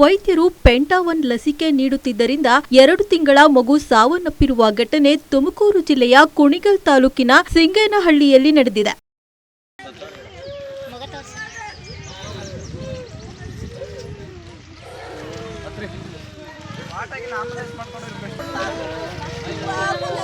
ವೈದ್ಯರು ಪೆಂಟಾವನ್ ಲಸಿಕೆ ನೀಡುತ್ತಿದ್ದರಿಂದ ಎರಡು ತಿಂಗಳ ಮಗು ಸಾವನ್ನಪ್ಪಿರುವ ಘಟನೆ ತುಮಕೂರು ಜಿಲ್ಲೆಯ ಕುಣಿಗಲ್ ತಾಲೂಕಿನ ಸಿಂಗೇನಹಳ್ಳಿಯಲ್ಲಿ ನಡೆದಿದೆ. ಮಗ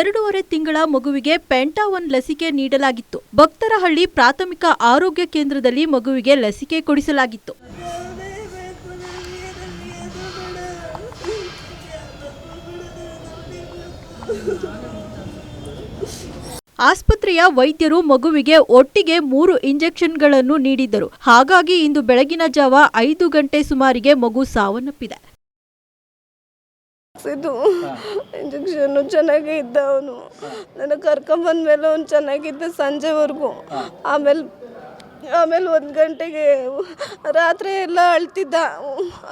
ಎರಡೂವರೆ ತಿಂಗಳ ಮಗುವಿಗೆ ಪೆಂಟಾವನ್ ಲಸಿಕೆ ನೀಡಲಾಗಿತ್ತು. ಭಕ್ತರಹಳ್ಳಿ ಪ್ರಾಥಮಿಕ ಆರೋಗ್ಯ ಕೇಂದ್ರದಲ್ಲಿ ಮಗುವಿಗೆ ಲಸಿಕೆ ಕೊಡಿಸಲಾಗಿತ್ತು. ಆಸ್ಪತ್ರೆಯ ವೈದ್ಯರು ಮಗುವಿಗೆ ಒಟ್ಟಿಗೆ ಮೂರು ಇಂಜೆಕ್ಷನ್ಗಳನ್ನು ನೀಡಿದ್ದರು. ಹಾಗಾಗಿ ಇಂದು ಬೆಳಗಿನ ಜಾವ ಐದು ಗಂಟೆ ಸುಮಾರಿಗೆ ಮಗು ಸಾವನ್ನಪ್ಪಿದೆ. ಇದು ಇಂಜೆಕ್ಷನ್ನು ಚೆನ್ನಾಗೇ ಇದ್ದ ಅವನು. ನನಗೆ ಕರ್ಕೊಂಬಂದ್ಮೇಲೆ ಅವ್ನು ಚೆನ್ನಾಗಿದ್ದ ಸಂಜೆವರೆಗೂ. ಆಮೇಲೆ ಆಮೇಲೆ ಒಂದು ಗಂಟೆಗೆ ರಾತ್ರಿ ಎಲ್ಲ ಅಳ್ತಿದ್ದ.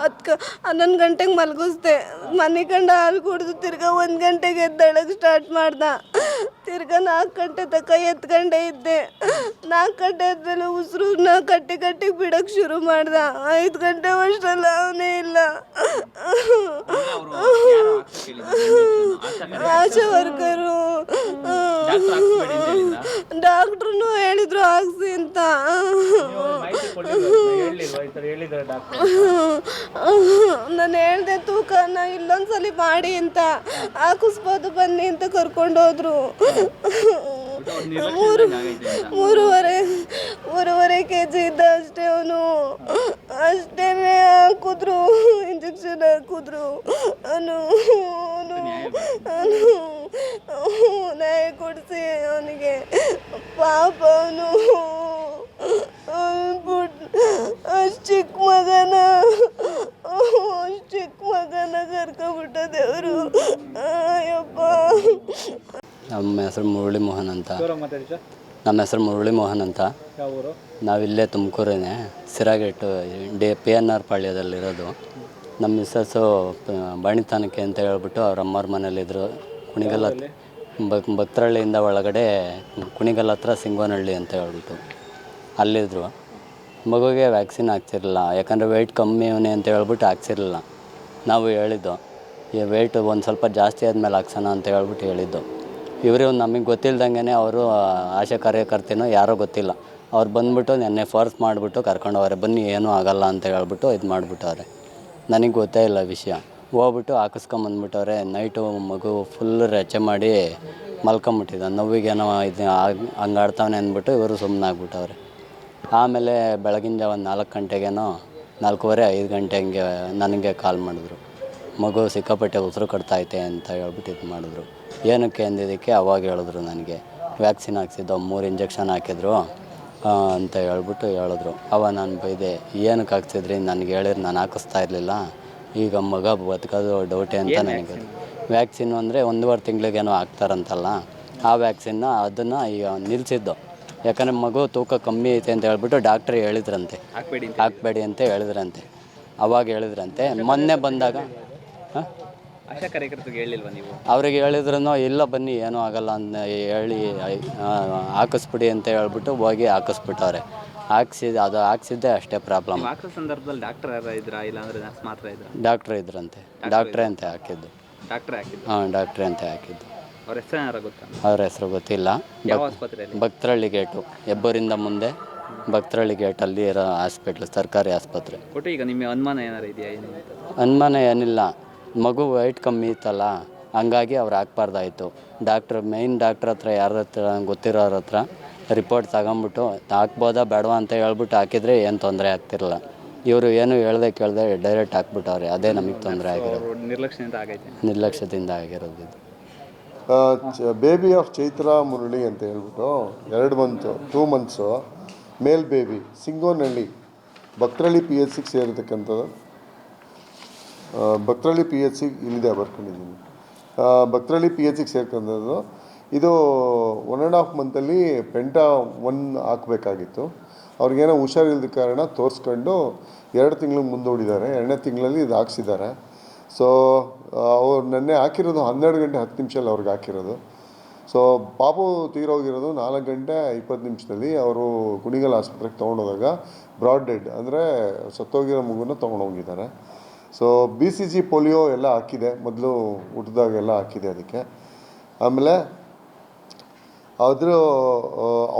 ಹತ್ತು ಹನ್ನೊಂದು ಗಂಟೆಗೆ ಮಲಗಿಸ್ದೆ. ಮನೆ ಕಂಡ ಹಾಲು ಕುಡಿದು ತಿರ್ಗ ಒಂದು ಗಂಟೆಗೆ ಎದ್ದಳಕ್ಕೆ ಸ್ಟಾರ್ಟ್ ಮಾಡ್ದ. ತಿರ್ಗ ನಾಲ್ಕು ಗಂಟೆ ತನಕ ಗಂಟೆ ಇದ್ದೆ. ನಾಲ್ಕು ಗಂಟೆ ಆದ್ಮೇಲೆ ಉಸಿರನ್ನ ಕಟ್ಟಿ ಕಟ್ಟಿ ಬಿಡೋಕ್ಕೆ ಶುರು ಮಾಡ್ದ. ಐದು ಗಂಟೆ ಅಷ್ಟಲ್ಲ ಅವನೇ ಇಲ್ಲ. ಆಶಾ ವರ್ಕರು. ಡಾಕ್ಟ್ರು ಹೇಳಿದ್ರು ಹಾಕ್ಸಿ ಅಂತ. ನಾನು ಹೇಳ್ದೆ ತೂಕನ ಇಲ್ಲೊಂದ್ಸಲಿ ಮಾಡಿ ಅಂತ. ಹಾಕಿಸ್ಬೋದು ಬನ್ನಿ ಅಂತ ಕರ್ಕೊಂಡೋದ್ರು ಮೂರು ಮೂರುವರೆ ಮೂರುವರೆ ಕೆ ಜಿ ಇದ್ದ ಅಷ್ಟೇ ಅವನು. ಅಷ್ಟೇ ಹಾಕಿದ್ರು ಇಂಜೆಕ್ಷನ್ ಹಾಕಿದ್ರು. ಅವನು ಅವನು ನ್ಯಾಯ ಕೊಡಿಸಿ ಅವನಿಗೆ. ಪಾಪ ಅವನು ಅಷ್ಟು ಚಿಕ್ಕ ಮಗನ. ಚಿಕ್ಕ ಮಗನ ಕರ್ಕೊಬಿಟ್ಟ ದೇವರು. ಅಯ್ಯಪ್ಪ. ನಮ್ಮ ಹೆಸರು ಮುರಳಿ ಮೋಹನ್ ಅಂತ. ನಮ್ಮ ಹೆಸರು ಮುರಳಿ ಮೋಹನ್ ಅಂತ. ನಾವಿಲ್ಲೇ ತುಮಕೂರೇನೆ. ಸಿರಾಗೇಟು ಡಿ ಪಿ ಎನ್ ಆರ್ ಪಾಳ್ಯದಲ್ಲಿರೋದು. ನಮ್ಮ ಮಿಸ್ಸಸ್ಸು ಬಾಣಿತಾನಕ್ಕೆ ಅಂತ ಹೇಳ್ಬಿಟ್ಟು ಅವ್ರ ಅಮ್ಮವ್ರ ಮನೇಲಿದ್ದರು ಕುಣಿಗಲ್ ಹತ್ರ ಬಕ್ ಒಳಗಡೆ ಕುಣಿಗಲ್ ಹತ್ರ ಸಿಂಗೋನಹಳ್ಳಿ ಅಂತ ಹೇಳ್ಬಿಟ್ಟು ಅಲ್ಲಿದ್ದರು ಮಗುಗೆ ವ್ಯಾಕ್ಸಿನ್ ಹಾಕ್ತಿರಲಿಲ್ಲ ಯಾಕಂದರೆ ವೆಯ್ಟ್ ಕಮ್ಮಿ ಇವನೇ ಅಂತ ಹೇಳ್ಬಿಟ್ಟು ಹಾಕ್ಸಿರಲಿಲ್ಲ. ನಾವು ಹೇಳಿದ್ದು ಈ ವೆಯ್ಟ್ ಒಂದು ಸ್ವಲ್ಪ ಜಾಸ್ತಿ ಆದಮೇಲೆ ಹಾಕ್ಸೋಣ ಅಂತ ಹೇಳ್ಬಿಟ್ಟು ಹೇಳಿದ್ದು. ಇವರು ನಮಗೆ ಗೊತ್ತಿಲ್ದಂಗೆ ಅವರು ಆಶಾ ಕಾರ್ಯಕರ್ತೆನೋ ಯಾರೋ ಗೊತ್ತಿಲ್ಲ. ಅವ್ರು ಬಂದ್ಬಿಟ್ಟು ನೆನ್ನೆ ಫೋರ್ಸ್ ಮಾಡಿಬಿಟ್ಟು ಕರ್ಕೊಂಡವ್ರೆ ಬನ್ನಿ, ಏನೂ ಆಗಲ್ಲ ಅಂತ ಹೇಳ್ಬಿಟ್ಟು ಇದು ಮಾಡಿಬಿಟ್ಟವ್ರೆ. ನನಗೆ ಗೊತ್ತೇ ಇಲ್ಲ ವಿಷಯ. ಹೋಗ್ಬಿಟ್ಟು ಹಾಕಿಸ್ಕೊಂಬಂದ್ಬಿಟ್ಟವ್ರೆ ನೈಟು ಮಗು ಫುಲ್ ರೆಚೆ ಮಾಡಿ ಮಲ್ಕೊಂಬಿಟ್ಟಿದ್ದ ನೋವಿಗೇನೋ ಇದು ಹಂಗೆ ಆಡ್ತಾವನೆ ಅಂದ್ಬಿಟ್ಟು ಇವರು ಸುಮ್ಮನೆ ಆಗ್ಬಿಟ್ಟವ್ರೆ. ಆಮೇಲೆ ಬೆಳಗಿನ ಜಾವ ನಾಲ್ಕು ಗಂಟೆಗೇನೋ ನಾಲ್ಕೂವರೆ, ಐದು ಗಂಟೆ ಹಂಗೆ ನನಗೆ ಕಾಲ್ ಮಾಡಿದ್ರು. ಮಗು ಸಿಕ್ಕಾಪಟ್ಟೆ ಉಸಿರು ಕಟ್ತೈತೆ ಅಂತ ಹೇಳ್ಬಿಟ್ಟು ಇದು ಮಾಡಿದ್ರು. ಏನಕ್ಕೆ ಅಂದಿದ್ದಕ್ಕೆ ಅವಾಗ ಹೇಳಿದ್ರು ನನಗೆ. ವ್ಯಾಕ್ಸಿನ್ ಹಾಕ್ಸಿದ್ದು, ಮೂರು ಇಂಜೆಕ್ಷನ್ ಹಾಕಿದ್ರು ಅಂತ ಹೇಳ್ಬಿಟ್ಟು ಹೇಳಿದ್ರು. ಅವ ನಾನು ಬೈದೆ, ಏನಕ್ಕೆ ಹಾಕ್ಸಿದ್ರಿ? ನನಗೆ ಹೇಳಿದ್ರೆ ನಾನು ಹಾಕಿಸ್ತಾ ಇರಲಿಲ್ಲ. ಈಗ ಮಗ ಬದುಕೋದು ಡೌಟೆ ಅಂತ ನನಗೆ ವ್ಯಾಕ್ಸಿನ್ ಅಂದರೆ ಒಂದೂವರೆ ತಿಂಗಳಿಗೇನೋ ಹಾಕ್ತಾರಂತಲ್ಲ ಆ ವ್ಯಾಕ್ಸಿನ್ನ ಅದನ್ನು ಈಗ ನಿಲ್ಲಿಸಿದ್ದು ಯಾಕಂದರೆ ಮಗು ತೂಕ ಕಮ್ಮಿ ಐತೆ ಅಂತ ಹೇಳ್ಬಿಟ್ಟು ಡಾಕ್ಟ್ರ್ ಹೇಳಿದ್ರಂತೆ. ಹಾಕ್ಬೇಡಿ ಅಂತ ಹಾಕ್ಬೇಡಿ ಅಂತ ಹೇಳಿದ್ರಂತೆ. ಅವಾಗ ಹೇಳಿದ್ರಂತೆ. ಮೊನ್ನೆ ಬಂದಾಗ ಹಾಂ ಆಶಾ ಕಾರ್ಯಕರ್ತರಿಗೆ ಹೇಳಿಲ್ವಾ ನೀವು? ಅವ್ರಿಗೆ ಹೇಳಿದ್ರು ಇಲ್ಲ ಬನ್ನಿ ಏನೂ ಆಗಲ್ಲ ಅಂತ ಹೇಳಿ ಹಾಕಿಸ್ಬಿಡಿ ಅಂತ ಹೇಳ್ಬಿಟ್ಟು ಹೋಗಿ ಹಾಕಿಸ್ಬಿಟ್ಟವ್ರೆ. ಹಾಕ್ಸಿದ್ದು ಅದು ಹಾಕ್ಸಿದ್ದೆ ಅಷ್ಟೇ ಪ್ರಾಬ್ಲಮ್ ನೀವು ಹಾಕೋ ಸಂದರ್ಭದಲ್ಲಿ ಡಾಕ್ಟರ್ ಯಾರ ಇದ್ರಾ? ಇಲ್ಲ ಅಂದ್ರೆ ನರ್ಸ್ ಮಾತ್ರ ಇದ್ರ? ಡಾಕ್ಟ್ರ್ ಇದ್ರಂತೆ. ಡಾಕ್ಟ್ರೇ ಅಂತ ಹಾಕಿದ್ದು. ಡಾಕ್ಟರ್ ಹಾಕಿದ್ರು ಹಾಂ ಡಾಕ್ಟ್ರೇ ಅಂತ ಹಾಕಿದ್ದು. ಅವ್ರ ಹೆಸರು ಯಾರ ಗೊತ್ತಾ? ಅವ್ರ ಹೆಸರು ಗೊತ್ತಿಲ್ಲ. ಯಾವ ಆಸ್ಪತ್ರೆಯಲ್ಲಿ? ಭಕ್ತರಳ್ಳಿ ಗೇಟು ಎಬ್ಬರಿಂದ ಮುಂದೆ ಭಕ್ತರಳ್ಳಿ ಗೇಟಲ್ಲಿ ಇರೋ ಹಾಸ್ಪಿಟ್ಲ್ ಸರ್ಕಾರಿ ಆಸ್ಪತ್ರೆ. ಒಟ್ಟು ಈಗ ನಿಮ್ಮ ಅನುಮಾನ ಏನಾರ ಇದೆಯಾ ಏನು ಅಂತ? ಅನುಮಾನ ಏನಿಲ್ಲ. ಮಗು ವೈಟ್ ಕಮ್ಮಿ ಇತ್ತಲ್ಲ ಹಂಗಾಗಿ ಅವ್ರು ಹಾಕ್ಬಾರ್ದಾಯ್ತು. ಡಾಕ್ಟ್ರ್ ಮೇಯ್ನ್ ಡಾಕ್ಟ್ರ್ ಹತ್ರ ಯಾರ ಹತ್ರ ಗೊತ್ತಿರೋರ ಹತ್ರ ರಿಪೋರ್ಟ್ ತಗೊಂಬಿಟ್ಟು ಹಾಕ್ಬೋದಾ ಬೇಡವಾ ಅಂತ ಹೇಳ್ಬಿಟ್ಟು ಹಾಕಿದರೆ ಏನು ತೊಂದರೆ ಆಗ್ತಿರಲ್ಲ ಇವರು ಏನು ಹೇಳ್ದೆ ಕೇಳ್ದೆ ಡೈರೆಕ್ಟ್ ಹಾಕ್ಬಿಟ್ಟವ್ರೆ. ಅದೇ ನಮಗೆ ತೊಂದರೆ ಆಗಿರೋದು. ಅವ್ರು ನಿರ್ಲಕ್ಷ್ಯದಿಂದ ಆಗೈತೆ. ನಿರ್ಲಕ್ಷ್ಯದಿಂದ ಆಗಿರೋದು ಇದು. ಬೇಬಿ ಆಫ್ ಚೈತ್ರ ಮುರಳಿ ಅಂತ ಹೇಳ್ಬಿಟ್ಟು ಎರಡು ಮಂತು ಟೂ ಮಂತ್ಸು ಮೇಲ್ baby Singonahalli Bhaktarahalli P H ಸಿಗೆ ಸೇರಿರ್ತಕ್ಕಂಥದ್ದು ಆ, ಭಕ್ತರಳ್ಳಿ ಪಿ ಎಚ್ ಸಿಗೆ ಇಲ್ಲಿದೆ ಬರ್ಕೊಂಡಿದ್ದೀನಿ. ಆ, ಭಕ್ತರಳ್ಳಿ ಪಿ ಎಚ್ ಸಿಗೆ ಸೇರ್ಕೊಂಡದ್ದು ಇದು ಒನ್ ಆ್ಯಂಡ್ ಹಾಫ್ ಮಂತಲ್ಲಿ ಪೆಂಟಾ ಒನ್ ಹಾಕಬೇಕಾಗಿತ್ತು. ಅವ್ರಿಗೇನೋ ಹುಷಾರಿಲ್ಲದ ಕಾರಣ ತೋರಿಸ್ಕೊಂಡು ಎರಡು ತಿಂಗಳು ಮುಂದೂಡಿದ್ದಾರೆ. ಎರಡನೇ ತಿಂಗಳಲ್ಲಿ ಇದು ಹಾಕ್ಸಿದ್ದಾರೆ. ಸೊ ಅವ್ರು ನೆನ್ನೆ ಹಾಕಿರೋದು ಹನ್ನೆರಡು ಗಂಟೆ ಹತ್ತು ನಿಮಿಷದಲ್ಲಿ ಅವ್ರಿಗೆ ಹಾಕಿರೋದು. ಸೊ ಪಾಪು ತೀರೋಗಿರೋದು ನಾಲ್ಕು ಗಂಟೆ ಇಪ್ಪತ್ತು ನಿಮಿಷದಲ್ಲಿ ಅವರು ಕುಣಿಗಲ್ ಆಸ್ಪತ್ರೆಗೆ ತೊಗೊಂಡೋದಾಗ ಬ್ರಾಡ್ ಡೆಡ್ ಅಂದರೆ ಸತ್ತೋಗಿರೋ ಮಗುನ ತೊಗೊಂಡೋಗಿದ್ದಾರೆ. So B C G polio ಎಲ್ಲ ಹಾಕಿದೆ. ಮೊದಲು ಹುಟ್ಟಿದಾಗೆಲ್ಲ ಹಾಕಿದೆ ಅದಕ್ಕೆ. ಆಮೇಲೆ ಅದ್ರ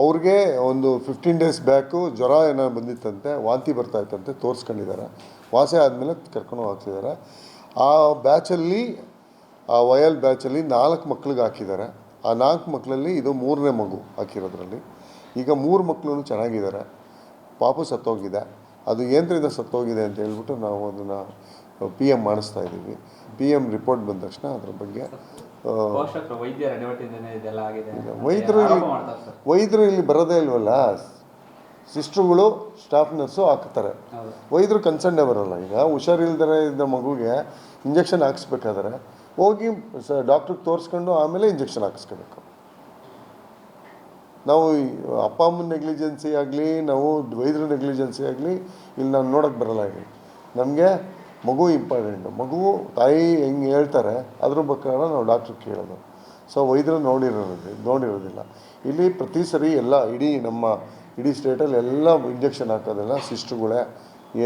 ಅವ್ರಿಗೆ ಒಂದು ಫಿಫ್ಟೀನ್ ಡೇಸ್ ಬ್ಯಾಕು ಜ್ವರ ಏನೋ ಬಂದಿತ್ತಂತೆ, ವಾಂತಿ ಬರ್ತಾ ಇತ್ತಂತೆ ತೋರಿಸ್ಕೊಂಡಿದ್ದಾರೆ. ವಾಸಿ ಆದಮೇಲೆ ಕರ್ಕೊಂಡು ಹೋಗ್ತಿದ್ದಾರೆ. ಆ ಬ್ಯಾಚಲ್ಲಿ, ಆ ವಯಲ್ ಬ್ಯಾಚಲ್ಲಿ ನಾಲ್ಕು ಮಕ್ಳಿಗೆ ಹಾಕಿದ್ದಾರೆ. ಆ ನಾಲ್ಕು ಮಕ್ಕಳಲ್ಲಿ ಇದು ಮೂರನೇ ಮಗು ಹಾಕಿರೋದ್ರಲ್ಲಿ. ಈಗ ಮೂರು ಮಕ್ಕಳು ಚೆನ್ನಾಗಿದ್ದಾರೆ. ಪಾಪು ಸತ್ತೋಗಿದೆ. ಅದು ಏನರಿಂದ ಸತ್ತೋಗಿದೆ ಅಂತ ಹೇಳ್ಬಿಟ್ಟು ನಾವು ಅದನ್ನು ಪಿ ಎಂ ಮಾಡಿಸ್ತಾ ಇದ್ದೀವಿ. ಪಿ ಎಂ ರಿಪೋರ್ಟ್ ಬಂದ ತಕ್ಷಣ ಅದ್ರ ಬಗ್ಗೆ ವೈದ್ಯರ ವೈದ್ಯರು ಇಲ್ಲಿ ಬರೋದೇ ಇಲ್ವಲ್ಲ? ಸಿಸ್ಟ್ರುಗಳು ಸ್ಟಾಫ್ ನರ್ಸು ಹಾಕ್ತಾರೆ. ವೈದ್ಯರು ಕನ್ಸರ್ನೇ ಬರೋಲ್ಲ ಈಗ. ಹುಷಾರಿಲ್ದರೆ ಇದ್ದ ಮಗುಗೆ ಇಂಜೆಕ್ಷನ್ ಹಾಕಿಸ್ಬೇಕಾದ್ರೆ ಹೋಗಿ ಸ ಡಾಕ್ಟ್ರಿಗೆ ತೋರಿಸ್ಕೊಂಡು ಆಮೇಲೆ ಇಂಜೆಕ್ಷನ್ ಹಾಕಿಸ್ಕೋಬೇಕು. ನಾವು ಅಪ್ಪ ಅಮ್ಮನ ನೆಗ್ಲಿಜೆನ್ಸಿ ಆಗಲಿ ನಾವು ವೈದ್ಯರ ನೆಗ್ಲಿಜೆನ್ಸಿ ಆಗಲಿ ಇಲ್ಲಿ ನಾನು ನೋಡೋಕ್ಕೆ ಬರಲ್ಲ ಆಗಲಿ ನಮಗೆ ಮಗು ಇಂಪಾರ್ಟೆಂಟು. ಮಗು ತಾಯಿ ಹೆಂಗೆ ಹೇಳ್ತಾರೆ ಅದ್ರ ಪ್ರಕಾರ ನಾವು ಡಾಕ್ಟ್ರಿಗೆ ಕೇಳೋದು. ಸೊ ವೈದ್ಯರು ನೋಡಿರೋದು ನೋಡಿರೋದಿಲ್ಲ. ಇಲ್ಲಿ ಪ್ರತಿ ಸರಿ ಎಲ್ಲ ಇಡೀ ನಮ್ಮ ಇಡೀ ಸ್ಟೇಟಲ್ಲಿ ಎಲ್ಲ ಇಂಜೆಕ್ಷನ್ ಹಾಕೋದಿಲ್ಲ ಸಿಸ್ಟ್ರುಗಳೇ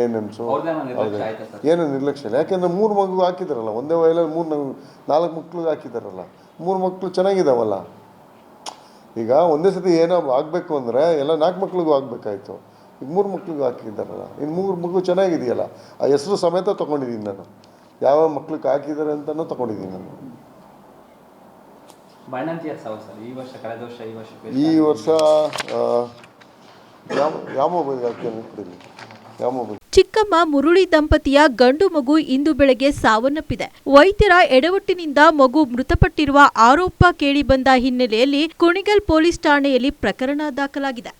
ಏನೆನ್ಸು ಅವ್ರದ್ದೇನೋ ನಿರ್ಲಕ್ಷ್ಯ ಏನು ನಿರ್ಲಕ್ಷ್ಯ ಇಲ್ಲ. ಯಾಕೆಂದರೆ ಮೂರು ಮಗು ಹಾಕಿದಾರಲ್ಲ ಒಂದೇ ವಯಲಲ್ಲಿ ಮೂರು ನಾಲ್ಕು ಮಕ್ಕಳು ಹಾಕಿದಾರಲ್ಲ ಮೂರು ಮಕ್ಕಳು ಚೆನ್ನಾಗಿದ್ದಾವಲ್ಲ ಈಗ ಒಂದೇ ಸತಿ ಏನೋ ಆಗಬೇಕು ಅಂದರೆ ಎಲ್ಲ ನಾಲ್ಕು ಮಕ್ಳಿಗೂ ಆಗಬೇಕಾಯ್ತು. ಈಗ ಮೂರು ಮಕ್ಳಿಗೂ ಹಾಕಿದ್ದಾರಲ್ಲ. ಇನ್ನು ಮೂರು ಮಗು ಚೆನ್ನಾಗಿದೆಯಲ್ಲ. ಆ ಹೆಸರು ಸಮೇತ ತೊಗೊಂಡಿದ್ದೀನಿ ನಾನು. ಯಾವ ಮಕ್ಳಿಗೆ ಹಾಕಿದ್ದಾರೆ ಅಂತಲೂ ತೊಗೊಂಡಿದ್ದೀನಿ ನಾನು. ಈ ವರ್ಷ ಕಳೆದ ವರ್ಷ ಈ ವರ್ಷ ಈ ವರ್ಷ ಆ, ಯಾವ ಯಾವ ಮೊಬೈಲ್ ಹಾಕಿ ಕೊಡಿಲಿ ಯಾವ ಮೊಬೈಲ್ ಚಿಕ್ಕಮ್ಮ ಮುರುಳಿ ದಂಪತಿಯ ಗಂಡು ಮಗು ಇಂದು ಬೆಳಗ್ಗೆ ಸಾವನ್ನಪ್ಪಿದೆ. ವೈದ್ಯರ ಎಡವಟ್ಟಿನಿಂದ ಮಗು ಮೃತಪಟ್ಟಿರುವ ಆರೋಪ ಕೇಳಿಬಂದ ಹಿನ್ನೆಲೆಯಲ್ಲಿ ಕುಣಿಗಲ್ ಪೊಲೀಸ್ ಠಾಣೆಯಲ್ಲಿ ಪ್ರಕರಣ ದಾಖಲಾಗಿದೆ.